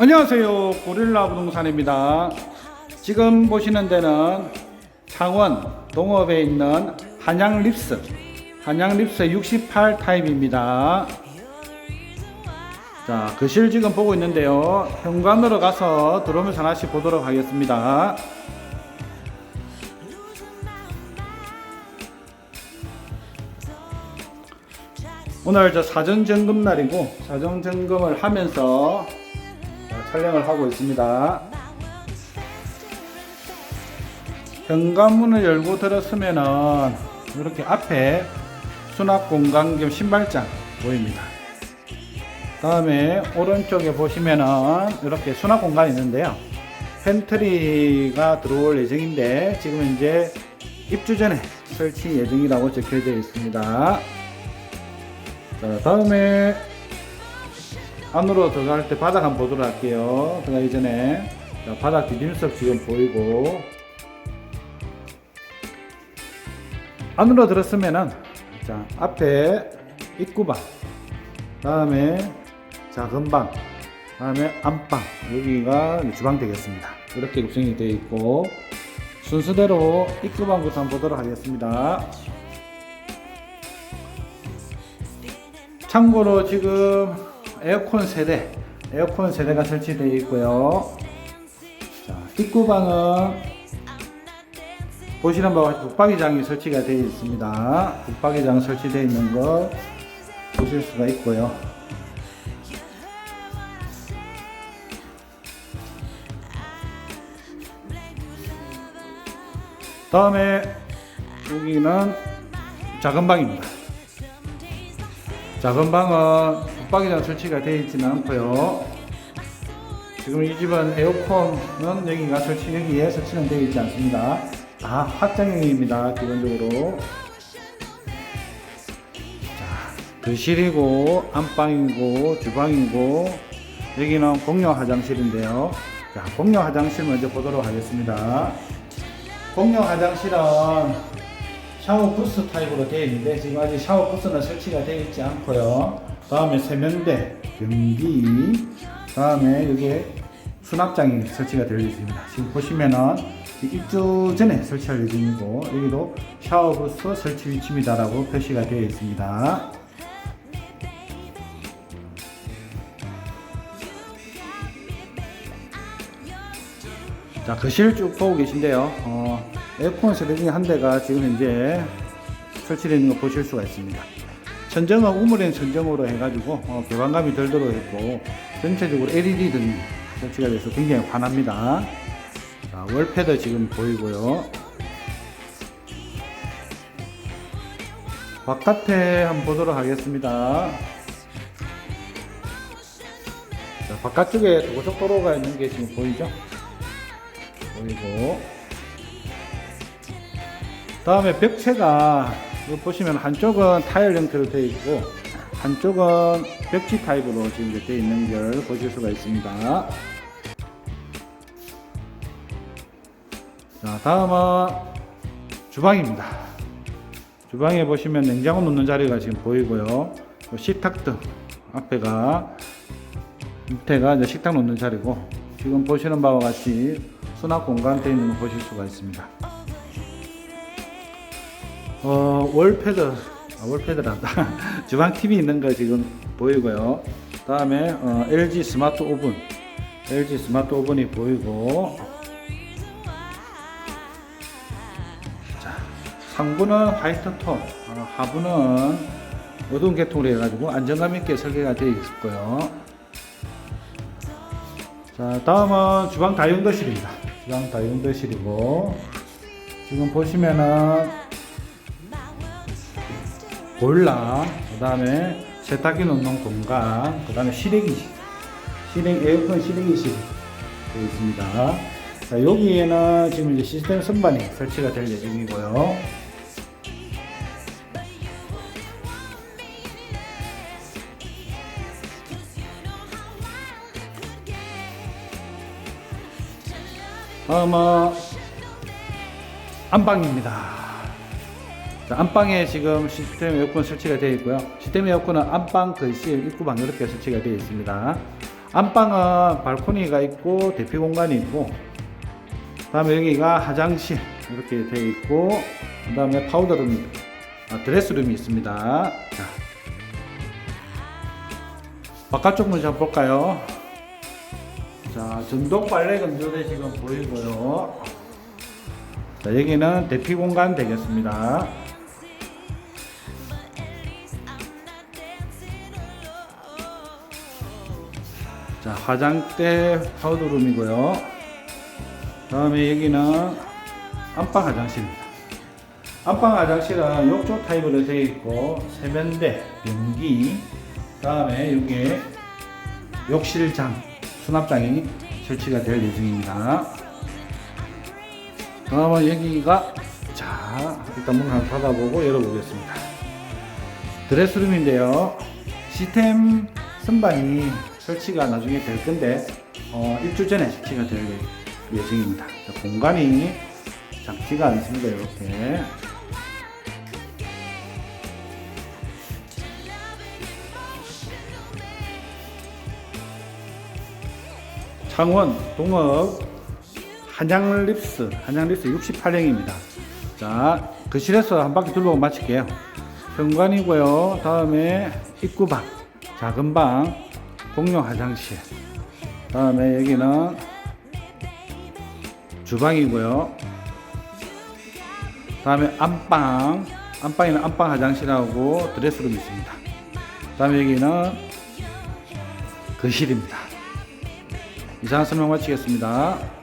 안녕하세요. 고릴라 부동산입니다. 지금 보시는 데는 창원 동업에 있는 한양 립스, 한양 립스 68 타입입니다. 자, 거실 지금 보고 있는데요. 현관으로 가서 들어오면서 하나씩 보도록 하겠습니다. 오늘 저 사전 점검 날이고 사전 점검을 하면서 자, 촬영을 하고 있습니다. 현관문을 열고 들었으면은 이렇게 앞에 수납 공간 겸 신발장 보입니다. 다음에 오른쪽에 보시면은 이렇게 수납 공간이 있는데요. 팬트리가 들어올 예정인데 지금 이제 입주 전에 설치 예정이라고 적혀져 있습니다. 자, 다음에 안으로 들어갈 때 바닥 한번 보도록 할게요. 들어가기 전에 자, 바닥 디딤석 지금 보이고 안으로 들었으면은 자 앞에 입구방 다음에 작은 방 다음에 안방 여기가 주방 되겠습니다. 이렇게 구성이 되어 있고 순서대로 입구방부터 한번 보도록 하겠습니다. 참고로 지금 에어컨 세대, 에어컨 세대가 설치되어 있고요. 자, 입구방은 보시는 바와 같이 북박이장이 설치가 되어 있습니다. 북박이장 설치되어 있는 거 보실 수가 있고요. 다음에 여기는 작은 방입니다. 작은 방은 붙박이장 설치가 되어 있지는 않고요. 지금 이 집은 에어컨은 여기가 설치 여기에 설치는 되어 있지 않습니다. 다 확장형입니다. 기본적으로. 자, 거실이고 안방이고 주방이고 여기는 공용 화장실인데요. 자, 공용 화장실 먼저 보도록 하겠습니다. 공용 화장실은 샤워 부스 타입으로 되어 있는데 지금 아직 샤워 부스는 설치가 되어 있지 않고요. 다음에 세면대, 변기, 다음에 여기에 수납장이 설치가 되어 있습니다. 지금 보시면은 입주 전에 설치할 예정이고 여기도 샤워 부스 설치 위치입니다라고 표시가 되어 있습니다. 자, 거실 쭉 보고 계신데요. 어, 에어컨 세대 중에 한 대가 지금 현재 설치되어 있는 거 보실 수가 있습니다. 천정은 우물엔 천정으로 해가지고 어, 개방감이 덜 들어있고 전체적으로 LED 등이 설치가 돼서 굉장히 환합니다. 자, 월패드 지금 보이고요. 바깥에 한번 보도록 하겠습니다. 자, 바깥쪽에 고속도로가 있는 게 지금 보이죠? 보이고 다음에 벽체가 이거 보시면 한쪽은 타일 형태로 되어 있고 한쪽은 벽지 타입으로 지금 되어 있는 걸 보실 수가 있습니다. 자 다음은 주방입니다. 주방에 보시면 냉장고 놓는 자리가 지금 보이고요. 식탁 등 앞에가 밑에가 이제 식탁 놓는 자리고 지금 보시는 바와 같이 수납 공간 되어 있는 거 보실 수가 있습니다. 어, 월패드, 아, 월패드란다. 주방 TV 있는 거 지금 보이고요. 다음에 어, LG 스마트 오븐, LG 스마트 오븐이 보이고, 자, 상부는 화이트 톤, 어, 하부는 어두운 계통으로 해가지고 안정감 있게 설계가 되어 있고요. 자, 다음은 주방 다용도실입니다. 주방 다용도실이고, 지금 보시면은, 보일러, 그 다음에 세탁기 넣는 공간, 그 다음에 실외기실, 실외, 에어컨 실외기실이 되어 있습니다. 자, 여기에는 지금 이제 시스템 선반이 설치가 될 예정이고요. 다음은 안방입니다. 자, 안방에 지금 시스템 에어컨 설치가 되어 있고요. 시스템 에어컨은 안방, 거실, 입구 방 이렇게 설치가 되어 있습니다. 안방은 발코니가 있고 대피 공간이 있고 그다음에 여기가 화장실 이렇게 되어 있고 그 다음에 파우더룸 아, 드레스룸이 있습니다. 자, 바깥쪽 문좀 볼까요? 자, 전동 빨래 건조대 지금 보이고요. 자, 여기는 대피 공간 되겠습니다. 자, 화장대 파우더룸이고요. 다음에 여기는 안방 화장실입니다. 안방 화장실은 욕조 타입으로 되어 있고 세면대, 변기, 다음에 여기에 욕실장, 수납장이 설치가 될 예정입니다. 다음은 여기가 자 일단 문 한번 닫아보고 열어보겠습니다. 드레스룸인데요. 시스템 선반이 설치가 나중에 될 건데 어, 일주 전에 설치가 될 예정입니다. 자, 공간이 작지가 않습니다. 이렇게 창원 동업 한양립스 한양립스 68행입니다. 자 거실에서 한 바퀴 둘러고 마칠게요. 현관이고요. 다음에 입구방 작은 방 공용 화장실 다음에 여기는 주방이고요. 다음에 안방 안방에는 안방 화장실하고 드레스룸이 있습니다. 다음에 여기는 거실입니다. 이상 설명 마치겠습니다.